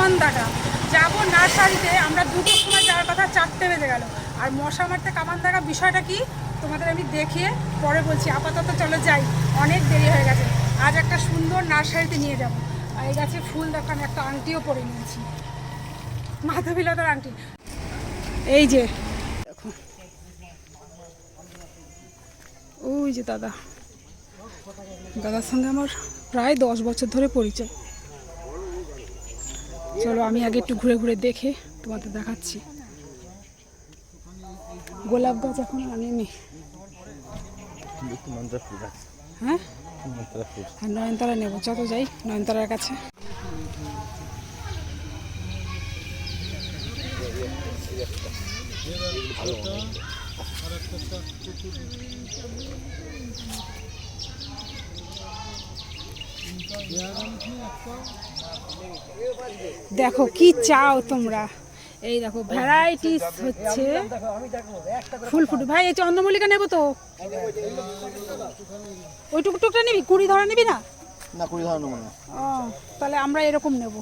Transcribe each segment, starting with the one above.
কামান দাগা যাব নার্সারিতে, আমরা দুটোর সময় যাওয়ার কথা, চারটে বেজে গেল। আর মশা মারতে কামান দাগা বিষয়টা কি? তোমাদের আমি দেখিয়ে পরে বলছি। আপাতত চলো যাই। অনেক দেরি হয়ে গেছে। আজ একটা সুন্দর নার্সারিতে নিয়ে যাব। আর এই গাছে ফুল দেখো, আমি একটা আংটিও পরে নিয়েছি। মাধবীলতার আংটি। এই যে। ওই যে দাদা। দাদার সঙ্গে আমার প্রায় দশ বছর ধরে পরিচয়। চলো, আমি আগে একটু ঘুরে ঘুরে দেখে তোমাদের দেখাচ্ছি। গোলাপ গাছ এখন আনেনি। হ্যাঁ? ফুল নয়নতারা নেব। যত যাই নয়নতারার কাছে। দেখো কি চাও তোমরা? এই দেখো ভ্যারাইটিস হচ্ছে ফুল ফুটে ভাই এই চন্দ্রমল্লিকা নেব তো? ওই টুকটুকটা নিবি? কুড়ি ধরা নিবি না? না কুড়ি ধরানো মনে হয় ও তাহলে আমরা এরকম নেব।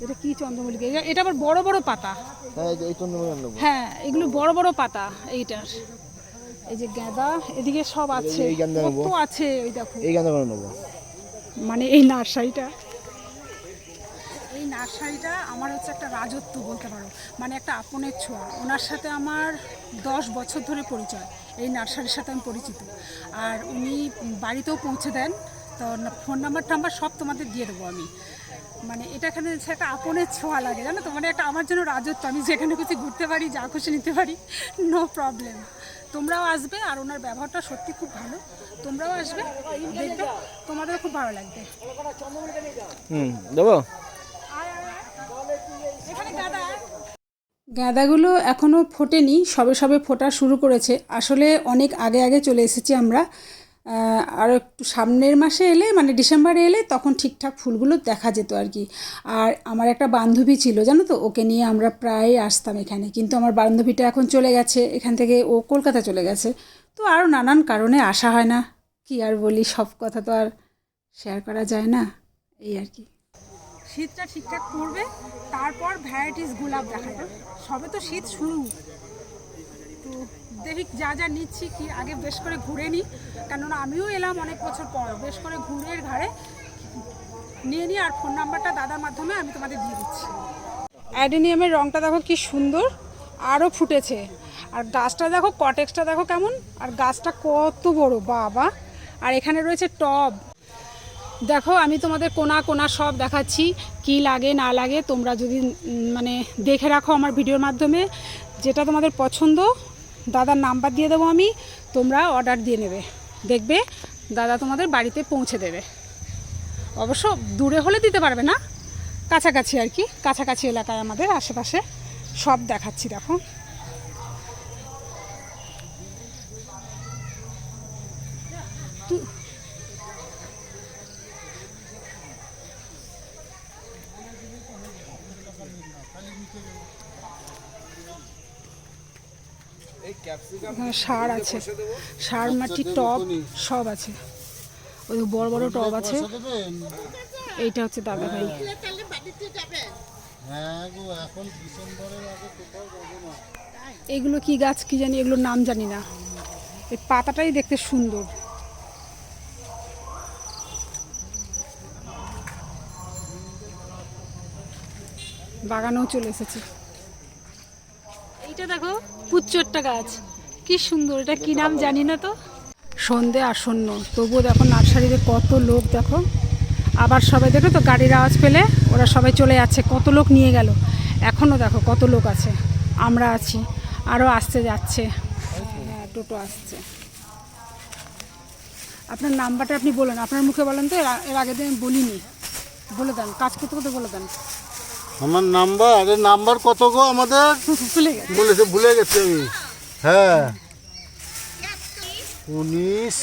এটা কি চন্দ্রমল্লিকা এটা- আবার বড় বড় পাতা। হ্যাঁ নেব। হ্যাঁ এগুলো বড় বড় পাতা এইটার। এই যে গাঁদা এদিকে সব আছে। নেব। কত আছে ওই দেখো। এই গাঁদা নেব। মানে এই নার্সারিটা। নার্সারিটা আমার হচ্ছে একটা রাজত্ব বলতে পারো। মানে একটা আপনের ছোঁয়া। ওনার সাথে আমার দশ বছর ধরে পরিচয়। এই নার্সারির সাথে আমি পরিচিত। আর উনি বাড়িতেও পৌঁছে দেন। তো ফোন নাম্বার টাম্বার সব তোমাদের দিয়ে দেবো আমি। মানে এটা এখানে একটা আপনের ছোঁয়া লাগে, জানো তো? মানে একটা আমার জন্য রাজত্ব। আমি যেখানে খুশি ঘুরতে পারি, যা খুশি নিতে পারি নো প্রবলেম তোমরাও আসবে আর ওনার ব্যবহারটা সত্যি খুব ভালো। তোমরাও আসবে। দেখবে। তোমাদেরও খুব ভালো লাগবে। হুম, দেবো? গাঁদাগুলো এখনও ফোটেনি, সবে সবে ফোটা শুরু করেছে। আসলে অনেক আগে আগে চলে এসেছি আমরা। আর একটু সামনের মাসে এলে মানে ডিসেম্বরে এলে তখন ঠিকঠাক ফুলগুলো দেখা যেত আর কি। আর আমার একটা বান্ধবী ছিল, জানো তো? ওকে নিয়ে আমরা প্রায় আসতাম এখানে। কিন্তু আমার বান্ধবীটা এখন চলে গেছে, এখান থেকে ও কলকাতা চলে গেছে। তো আরও নানান কারণে আসা হয় না। কি আর বলি, সব কথা তো আর শেয়ার করা যায় না। এই আর কি। শীতটা ঠিকঠাক পড়বে, তারপর ভ্যারাইটিস গোলাপ দেখা যাবে সবে তো শীত শুরু। তো দেখি যা যা নিচ্ছি, কি আগে বেশ করে ঘুরে নিই কেননা আমিও এলাম অনেক বছর পর, বেশ করে ঘুরে ঘাড়ে। নিয়ে নিই আর ফোন নাম্বারটা দাদার মাধ্যমে আমি তোমাদের দিয়ে দিচ্ছি। অ্যাডেনিয়ামের রঙটা দেখো কি সুন্দর আরও ফুটেছে। আর গাছটা দেখো কটেক্সটা দেখো কেমন, আর গাছটা কত বড়, বাবা। আর এখানে রয়েছে টব। দেখো, আমি তোমাদের কোনা কোনা সব দেখাচ্ছি, কি লাগে, না লাগে, তোমরা যদি মানে দেখে রাখো আমার ভিডিওর মাধ্যমে। যেটা তোমাদের পছন্দ, দাদার নাম্বার দিয়ে দেবো আমি, তোমরা অর্ডার দিয়ে নেবে। দেখবে, দাদা তোমাদের বাড়িতে পৌঁছে দেবে। অবশ্য দূরে হলে দিতে পারবে না, কাছাকাছি আর কি, কাছাকাছি এলাকায় আমাদের আশেপাশে সব দেখাচ্ছি, দেখো। সার আছে। সার মাটি টব সব আছে। ওই বড় বড় টব আছে। এইটা হচ্ছে দাদা ভাই। হ্যাঁ গো এখন ডিসেম্বরের আগে কোথাও যাব না। এগুলো কি গাছ কি জানি এগুলোর নাম জানি না। এই পাতাটাই দেখতে সুন্দর। বাগানেও চলে এসেছে। এইটা দেখো পুচ্চরটা গাছ। কি সুন্দর এটা কি নাম জানি না তো? সন্ধে আসন্ন তবুও দেখো নার্সারিতে কত লোক দেখো। আবার সবাই দেখো তো গাড়ির আওয়াজ পেলে ওরা সবাই চলে যাচ্ছে কত লোক নিয়ে গেল। এখনও দেখো কত লোক আছে আমরা আছি আরও আসতে যাচ্ছে। হ্যাঁ টোটো আসছে। আপনার নাম্বারটা আপনি বলেন আপনার মুখে বলেন তো এর আগে দিন বলিনি। বলে দেন কাজ করতে করতে বলে দেন। আমার নাম্বার আরে নাম্বার কত গো আমাদের? বলেছে ভুলে গেছি আমি। হ্যাঁ। উনিশ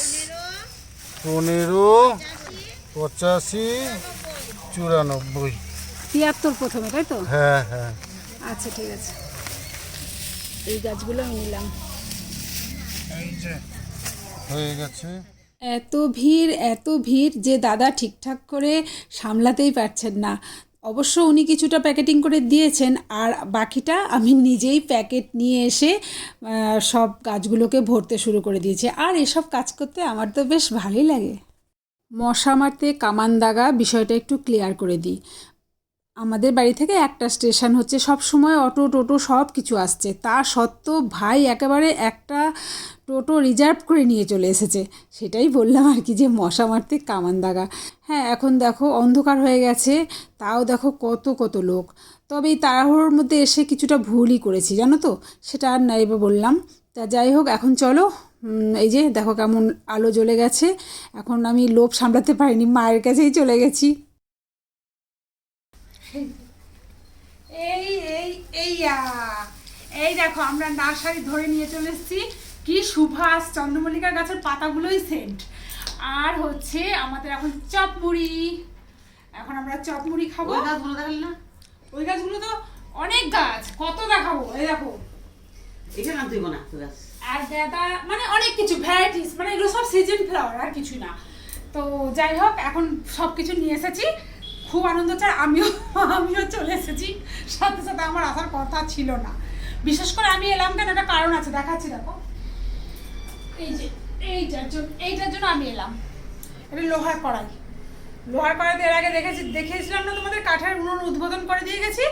পনেরো পঁচাশি চুরানব্বই। তিয়াত্তর প্রথমে তাই তো? হ্যাঁ হ্যাঁ। আচ্ছা ঠিক আছে। এই গাছগুলো আমি নিলাম। এই যে হয়ে গেছে। এত ভিড় এত ভিড় যে দাদা ঠিকঠাক করে সামলাতেই পারছেন না। অবশ্য উনি কিছুটা প্যাকেটিং করে দিয়েছেন, আর বাকিটা আমি নিজেই প্যাকেট নিয়ে এসে সব গাছগুলোকে ভরতে শুরু করে দিয়েছি। আর এসব কাজ করতে আমার তো বেশ ভালোই লাগে। মশা মারতে কামান দাগা বিষয়টা একটু ক্লিয়ার করে দিই। আমাদের বাড়ি থেকে একটা স্টেশন হচ্ছে, সব সময় অটো, টোটো সব কিছু আসছে। তা সত্ত্বেও ভাই একেবারে একটা টোটো রিজার্ভ করে নিয়ে চলে এসেছে। সেটাই বললাম আর কি যে মশা মারতে কামান দাগা। হ্যাঁ এখন দেখো অন্ধকার হয়ে গেছে, তাও দেখো কত কত লোক। তবে এই তাড়াহুড়োর মধ্যে এসে কিছুটা ভুলই করেছি, জানো তো? সেটা আর নাইবা বললাম। তা যাই হোক, এখন চলো। এই যে দেখো কেমন আলো জ্বলে গেছে। এখন আমি লোভ সামলাতে পারিনি, মায়ের কাছেই চলে গেছি। এই এই এই আ, এই দেখো আমরা নার্সারি ধরে নিয়ে চলে এসেছি। কি সুভাষ চন্দ্রমল্লিকা গাছের পাতাগুলোই সেন্ট। আর হচ্ছে আমাদের এখন চপ মুড়ি এখন আমরা চপ মুড়ি খাব। ওই গাছগুলো দেখালি না? ওই গাছগুলো তো অনেক গাছ। কত দেখাবো? এই দেখো। এখানে নাম তুই না গাছ আর গাঁদা মানে অনেক কিছু ভ্যারাইটিস মানে এগুলো সব সিজন ফ্লাওয়ার আর কিছু না। তো যাই হোক এখন সব কিছু নিয়ে এসেছি। খুব আনন্দ আর আমিও আমিও চলে এসেছি। সাথে সাথে আমার আসার কথা ছিল না। বিশেষ করে আমি এলাম কেন? একটা কারণ আছে, দেখাচ্ছি, দেখো। এই যে, এইটার জন্য এইটার জন্য আমি এলাম। এটা লোহার কড়াই। লোহার কড়াইতে এর আগে দেখেছি, দেখিয়েছিলাম না তোমাদের? কাঠের উনুন উদ্বোধন করে দিয়ে গেছি।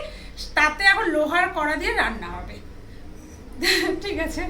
তাতে এখন লোহার কড়া দিয়ে রান্না হবে। ঠিক আছে?